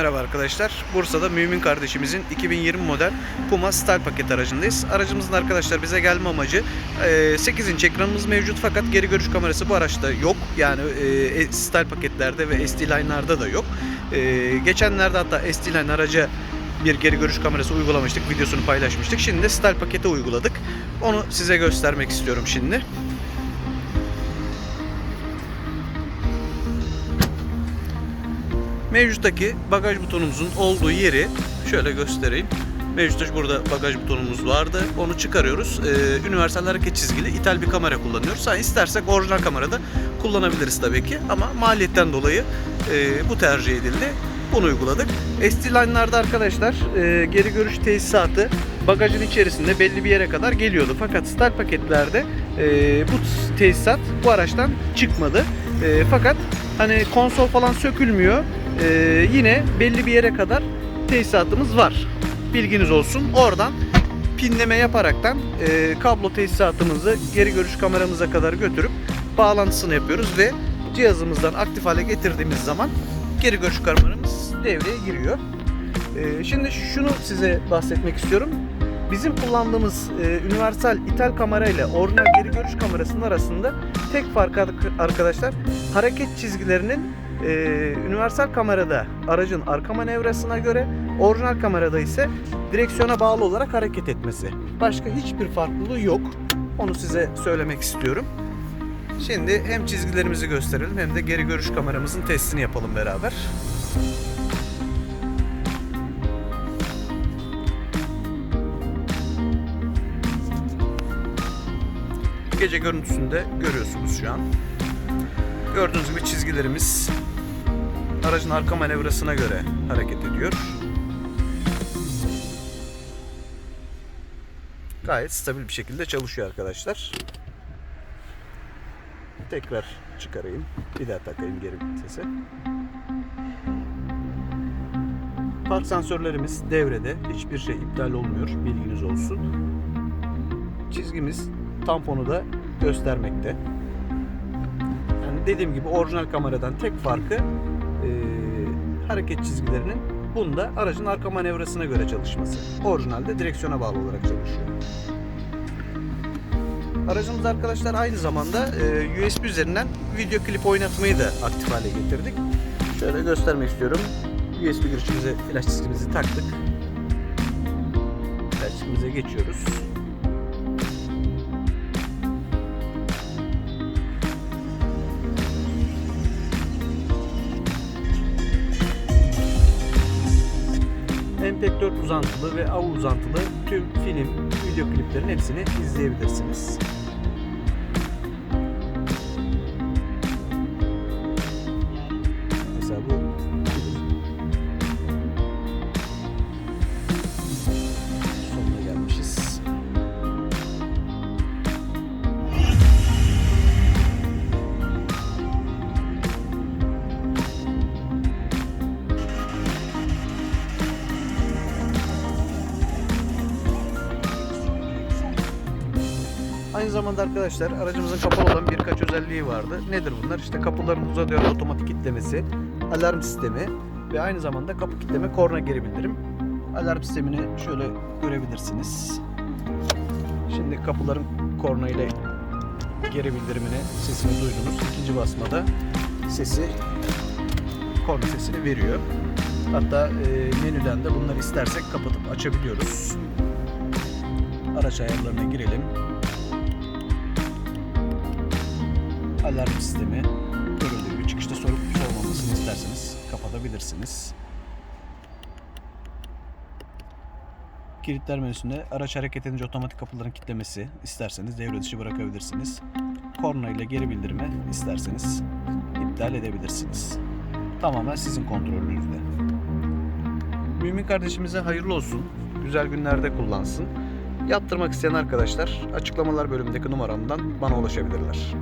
Merhaba arkadaşlar. Bursa'da Mümin kardeşimizin 2020 model Puma Style paket aracındayız. Aracımızın arkadaşlar bize gelme amacı e, 8 inç ekranımız mevcut fakat geri görüş kamerası bu araçta yok. Yani e, Style paketlerde ve SD Line'larda da yok. E, geçenlerde hatta SD Line araca bir geri görüş kamerası uygulamıştık. Videosunu paylaşmıştık. Şimdi de Style pakete uyguladık. Onu size göstermek istiyorum şimdi. Mevcuttaki bagaj butonumuzun olduğu yeri şöyle göstereyim. Mevcutta burada bagaj butonumuz vardı. Onu çıkarıyoruz. Ee, universal hareket çizgili ithal bir kamera kullanıyoruz. Ha, istersek orijinal kamerada kullanabiliriz tabii ki. Ama maliyetten dolayı e, bu tercih edildi. Bunu uyguladık. SD line'larda arkadaşlar e, geri görüş tesisatı bagajın içerisinde belli bir yere kadar geliyordu. Fakat Star paketlerde e, bu tesisat bu araçtan çıkmadı. E, fakat hani konsol falan sökülmüyor. Ee, yine belli bir yere kadar tesisatımız var. Bilginiz olsun. Oradan pinleme yaparaktan e, kablo tesisatımızı geri görüş kameramıza kadar götürüp bağlantısını yapıyoruz ve cihazımızdan aktif hale getirdiğimiz zaman geri görüş kameramız devreye giriyor. E, şimdi şunu size bahsetmek istiyorum. Bizim kullandığımız e, universal ithal kamera ile orijinal geri görüş kamerasının arasında tek fark ar- arkadaşlar hareket çizgilerinin e, universal kamerada aracın arka manevrasına göre, orijinal kamerada ise direksiyona bağlı olarak hareket etmesi. Başka hiçbir farklılığı yok. Onu size söylemek istiyorum. Şimdi hem çizgilerimizi gösterelim hem de geri görüş kameramızın testini yapalım beraber. Gece görüntüsünde görüyorsunuz şu an. Gördüğünüz gibi çizgilerimiz aracın arka manevrasına göre hareket ediyor. Gayet stabil bir şekilde çalışıyor arkadaşlar. Tekrar çıkarayım. Bir daha takayım geri vitese. Park sensörlerimiz devrede. Hiçbir şey iptal olmuyor. Bilginiz olsun. Çizgimiz tamponu da göstermekte. Dediğim gibi orijinal kameradan tek farkı e, hareket çizgilerinin bunda aracın arka manevrasına göre çalışması. Orijinalde direksiyona bağlı olarak çalışıyor. Aracımız arkadaşlar aynı zamanda e, USB üzerinden video klip oynatmayı da aktif hale getirdik. Şöyle göstermek istiyorum. USB girişimize flash çizgimizi taktık. Flash çizgimize geçiyoruz. MP4 uzantılı ve AV uzantılı tüm film, video kliplerin hepsini izleyebilirsiniz. Aynı zamanda arkadaşlar aracımızın kapalı olan birkaç özelliği vardı. Nedir bunlar? İşte kapıların uzadığı otomatik kilitlemesi, alarm sistemi ve aynı zamanda kapı kilitleme korna geri bildirim. Alarm sistemini şöyle görebilirsiniz. Şimdi kapıların korna ile geri bildirimini sesini duydunuz. İkinci basmada sesi korna sesini veriyor. Hatta e, menüden de bunları istersek kapatıp açabiliyoruz. Araç ayarlarına girelim. Alarm sistemi görüldüğü gibi çıkışta sorup sormamasını isterseniz kapatabilirsiniz. Kilitler menüsünde araç hareket edince otomatik kapıların kilitlemesi isterseniz devre dışı bırakabilirsiniz. Korna ile geri bildirme isterseniz iptal edebilirsiniz. Tamamen sizin kontrolünüzde. Mümin kardeşimize hayırlı olsun. Güzel günlerde kullansın. Yaptırmak isteyen arkadaşlar açıklamalar bölümündeki numaramdan bana ulaşabilirler.